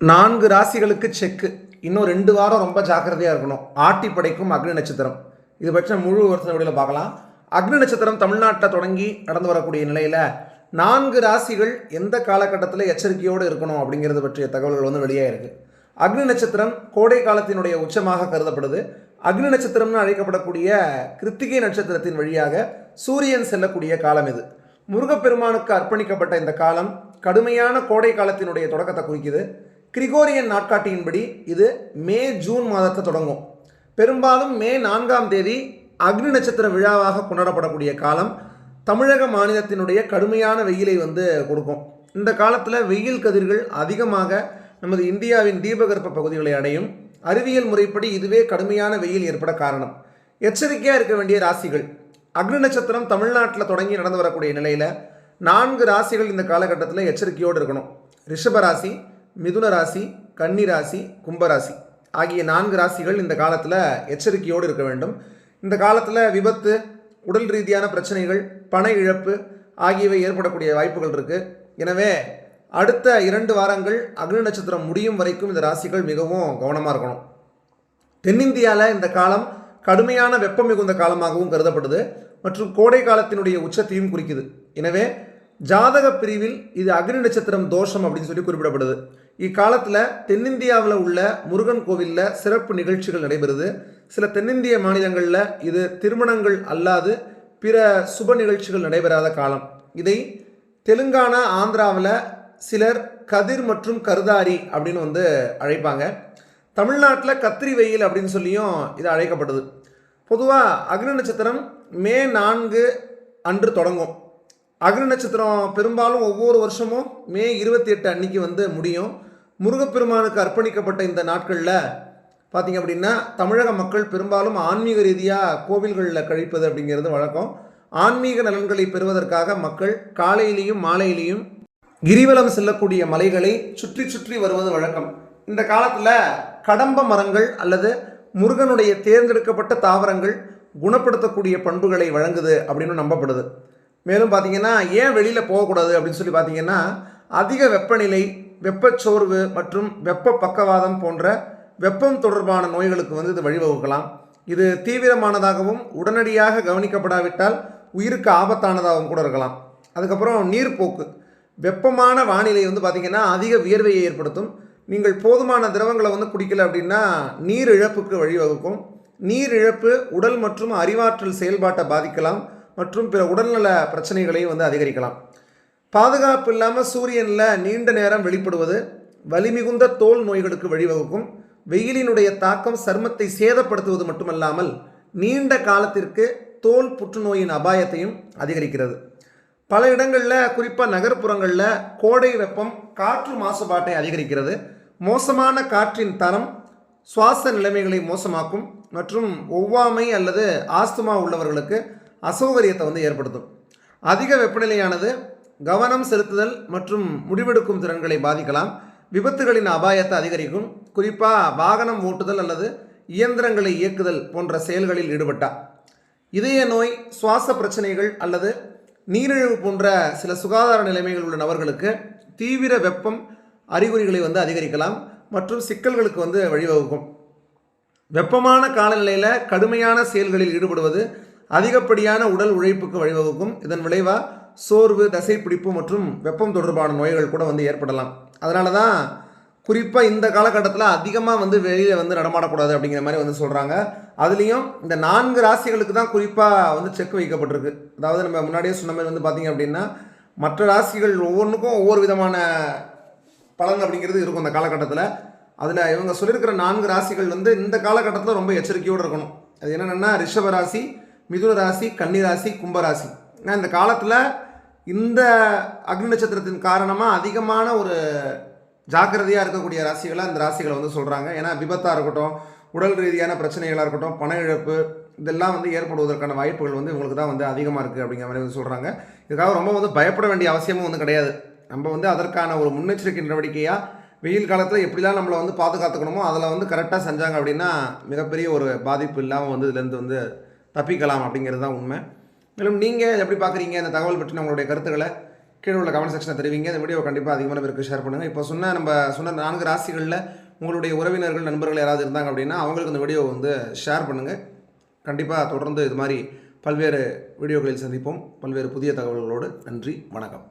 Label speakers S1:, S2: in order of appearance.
S1: நான்கு ராசிகளுக்கு செக்கு. இன்னும் ரெண்டு வாரம் ரொம்ப ஜாக்கிரதையாக இருக்கணும். ஆட்டி படைக்கும் அக்னி நட்சத்திரம். இது பற்றி முழு வருஷம் வழியில் பார்க்கலாம். அக்னி நட்சத்திரம் தமிழ்நாட்டில் தொடங்கி நடந்து வரக்கூடிய நிலையில் நான்கு ராசிகள் எந்த காலகட்டத்தில் எச்சரிக்கையோடு இருக்கணும் அப்படிங்கிறது பற்றிய தகவல்கள் வந்து வெளியாக இருக்குது அக்னி நட்சத்திரம் கோடை காலத்தினுடைய உச்சமாக கருதப்படுது. அக்னி நட்சத்திரம்னு அழைக்கப்படக்கூடிய கிருத்திகை நட்சத்திரத்தின் வழியாக சூரியன் செல்லக்கூடிய காலம் இது. முருகப்பெருமானுக்கு அர்ப்பணிக்கப்பட்ட இந்த காலம் கடுமையான கோடை காலத்தினுடைய தொடக்கத்தை குறிக்குது. கிரிகோரியன் நாட்காட்டியின்படி இது மே ஜூன் மாதத்தை தொடங்கும். பெரும்பாலும் மே நான்காம் தேதி அக்னி நட்சத்திர விழாவாக கொண்டாடப்படக்கூடிய காலம் தமிழக மாநிலத்தினுடைய கடுமையான வெயிலை வந்து கொடுக்கும். இந்த காலத்தில் வெயில் கதிர்கள் அதிகமாக நமது இந்தியாவின் தீபகற்ப பகுதிகளை அடையும். அறிவியல் முறைப்படி இதுவே கடுமையான வெயில் ஏற்பட காரணம். எச்சரிக்கையாக இருக்க வேண்டிய ராசிகள். அக்னி நட்சத்திரம் தமிழ்நாட்டில் தொடங்கி நடந்து வரக்கூடிய நிலையில் நான்கு ராசிகள் இந்த காலகட்டத்தில் எச்சரிக்கையோடு இருக்கணும். ரிஷப ராசி மிதுன ராசி கன்னி ராசி கும்பராசி ஆகிய நான்கு ராசிகள் இந்த காலத்தில் எச்சரிக்கையோடு இருக்க வேண்டும். இந்த காலத்தில் விபத்து உடல் ரீதியான பிரச்சனைகள் பண இழப்பு ஆகியவை ஏற்படக்கூடிய வாய்ப்புகள் இருக்குது எனவே அடுத்த இரண்டு வாரங்கள் அக்னி நட்சத்திரம் முடியும் வரைக்கும் இந்த ராசிகள் மிகவும் கவனமாக இருக்கணும். தென்னிந்தியாவில் இந்த காலம் கடுமையான வெப்பம் மிகுந்த காலமாகவும் கருதப்படுது. மற்றும் கோடை காலத்தினுடைய உச்சத்தையும் குறிக்குது. எனவே ஜாதக பிரிவில் இது அக்னி நட்சத்திரம் தோஷம் அப்படின்னு சொல்லி குறிப்பிடப்படுது. இக்காலத்தில் தென்னிந்தியாவில் உள்ள முருகன் கோவிலில் சிறப்பு நிகழ்ச்சிகள் நடைபெறுது. சில தென்னிந்திய மாநிலங்களில் இது திருமணங்கள் அல்லாது பிற சுப நிகழ்ச்சிகள் நடைபெறாத காலம். இதை தெலுங்கானா ஆந்திராவில் சிலர் கதிர் மற்றும் கருதாரி அப்படின்னு வந்து அழைப்பாங்க. தமிழ்நாட்டில் கத்திரி வெயில் அப்படின்னு சொல்லியும் இது அழைக்கப்படுது. பொதுவாக அக்னி நட்சத்திரம் மே நான்கு அன்று தொடங்கும். அக்னி நட்சத்திரம் பெரும்பாலும் ஒவ்வொரு வருஷமும் மே இருபத்தி எட்டு அன்னைக்கு வந்து முடியும். முருகப்பெருமானுக்கு அர்ப்பணிக்கப்பட்ட இந்த நாட்களில் பார்த்திங்க அப்படின்னா தமிழக மக்கள் பெரும்பாலும் ஆன்மீக ரீதியாக கோவில்களில் கழிப்பது அப்படிங்கிறது வழக்கம். ஆன்மீக நலன்களை பெறுவதற்காக மக்கள் காலையிலையும் மாலையிலையும் கிரிவலம் செல்லக்கூடிய மலைகளை சுற்றி சுற்றி வருவது வழக்கம். இந்த காலத்தில் கடம்ப மரங்கள் அல்லது முருகனுடைய தேர்ந்தெடுக்கப்பட்ட தாவரங்கள் குணப்படுத்தக்கூடிய பண்புகளை வழங்குது அப்படின்னு நம்பப்படுது. மேலும் பார்த்தீங்கன்னா ஏன் வெளியில் போகக்கூடாது அப்படின்னு சொல்லி பார்த்தீங்கன்னா அதிக வெப்பநிலை வெப்பச்சோர்வு மற்றும் வெப்ப பக்கவாதம் போன்ற வெப்பம் தொடர்பான நோய்களுக்கு வந்து இது வழிவகுக்கலாம். இது தீவிரமானதாகவும் உடனடியாக கவனிக்கப்படாவிட்டால் உயிருக்கு ஆபத்தானதாகவும் கூட இருக்கலாம். அதுக்கப்புறம் நீர்ப்போக்கு. வெப்பமான வானிலை வந்து பார்த்திங்கன்னா அதிக வியர்வையை ஏற்படுத்தும். நீங்கள் போதுமான திரவங்களை வந்து குடிக்கல அப்படின்னா நீர் இழப்புக்கு வழிவகுக்கும். நீர் இழப்பு உடல் மற்றும் அறிவாற்றல் செயல்பாட்டை பாதிக்கலாம். மற்றும் பிற உடல்நல பிரச்சனைகளையும் வந்து அதிகரிக்கலாம். பாதுகாப்பு இல்லாமல் சூரியனில் நீண்ட நேரம் வெளிப்படுவது வலிமிகுந்த தோல் நோய்களுக்கு வழிவகுக்கும் வெயிலினுடைய தாக்கம் சருமத்தை சேதப்படுத்துவது மட்டுமல்லாமல் நீண்ட காலத்திற்கு தோல் புற்றுநோயின் அபாயத்தையும் அதிகரிக்கிறது. பல இடங்களில் குறிப்பாக நகர்ப்புறங்களில் கோடை வெப்பம் காற்று மாசுபாட்டை அதிகரிக்கிறது. மோசமான காற்றின் தரம் சுவாச நிலைமைகளை மோசமாக்கும் மற்றும் ஒவ்வாமை அல்லது ஆஸ்துமா உள்ளவர்களுக்கு அசௌகரியத்தை வந்து ஏற்படுத்தும். அதிக வெப்பநிலையானது கவனம் செலுத்துதல் மற்றும் முடிவெடுக்கும் திறன்களை பாதிக்கலாம். விபத்துகளின் அபாயத்தை அதிகரிக்கும். குறிப்பாக வாகனம் ஓட்டுதல் அல்லது இயந்திரங்களை இயக்குதல் போன்ற செயல்களில் ஈடுபட்டால். இதய நோய் சுவாச பிரச்சனைகள் அல்லது நீரிழிவு போன்ற சில சுகாதார நிலைமைகள் உள்ள நபர்களுக்கு தீவிர வெப்பம் அறிகுறிகளை வந்து அதிகரிக்கலாம் மற்றும் சிக்கல்களுக்கு வந்து வழிவகுக்கும். வெப்பமான காலநிலையில் கடுமையான செயல்களில் ஈடுபடுவது அதிகப்படியான உடல் உழைப்புக்கு வழிவகுக்கும். இதன் விளைவாக சோர்வு தசைப்பிடிப்பு மற்றும் வெப்பம் தொடர்பான நோய்கள் கூட வந்து ஏற்படலாம். அதனால தான் குறிப்பாக இந்த காலகட்டத்தில் அதிகமாக வந்து வெளியில் வந்து நடமாடக்கூடாது அப்படிங்கிற மாதிரி வந்து சொல்கிறாங்க அதுலேயும் இந்த நான்கு ராசிகளுக்கு தான் குறிப்பாக வந்து செக் வைக்கப்பட்டிருக்கு. அதாவது நம்ம முன்னாடியே சொன்ன மாதிரி வந்து பார்த்திங்க அப்படின்னா மற்ற ராசிகள் ஒவ்வொன்றுக்கும் ஒவ்வொரு விதமான பலன் அப்படிங்கிறது இருக்கும் இந்த காலகட்டத்தில். அதில் இவங்க சொல்லியிருக்கிற நான்கு ராசிகள் வந்து இந்த காலகட்டத்தில் ரொம்ப எச்சரிக்கையோடு இருக்கணும். அது என்னென்னா ரிஷப ராசி மிதுன ராசி கன்னிராசி கும்பராசி ஏன்னா இந்த காலத்தில் இந்த அக்னி நட்சத்திரத்தின் காரணமாக அதிகமான ஒரு ஜாக்கிரதையாக இருக்கக்கூடிய ராசிகளாக இந்த ராசிகளை வந்து சொல்கிறாங்க ஏன்னா விபத்தாக இருக்கட்டும் உடல் ரீதியான பிரச்சனைகளாக இருக்கட்டும் பண இழப்பு இதெல்லாம் வந்து ஏற்படுவதற்கான வாய்ப்புகள் வந்து இவங்களுக்கு தான் வந்து அதிகமாக இருக்குது அப்படிங்கிற மாதிரி வந்து சொல்கிறாங்க இதுக்காக ரொம்ப வந்து பயப்பட வேண்டிய அவசியமும் வந்து கிடையாது. நம்ம வந்து அதற்கான ஒரு முன்னெச்சரிக்கை நடவடிக்கையாக வெயில் காலத்தில் எப்படிலாம் நம்மளை வந்து பாதுகாத்துக்கணுமோ அதில் வந்து கரெக்டாக செஞ்சாங்க அப்படின்னா மிகப்பெரிய ஒரு பாதிப்பு இல்லாமல் வந்து இதுலேருந்து வந்து தப்பிக்கலாம் அப்படிங்கிறது தான் உண்மை. மேலும் நீங்கள் எப்படி பார்க்குறீங்க? இந்த தகவல் பற்றி உங்களுடைய கருத்துக்களை கீழே உள்ள கமெண்ட் செக்ஷனை தெரிவிங்க. இந்த வீடியோ கண்டிப்பாக அதிகமான பேருக்கு ஷேர் பண்ணுங்கள் இப்போ சொன்ன நம்ம சொன்ன நான்கு ராசிகளில் உங்களுடைய உறவினர்கள் நண்பர்கள் யாராவது இருந்தாங்க அப்படின்னா அவங்களுக்கு இந்த வீடியோ வந்து ஷேர் பண்ணுங்கள் கண்டிப்பாக தொடர்ந்து இது மாதிரி பல்வேறு வீடியோக்களில் சந்திப்போம். பல்வேறு புதிய தகவல்களோடு நன்றி வணக்கம்.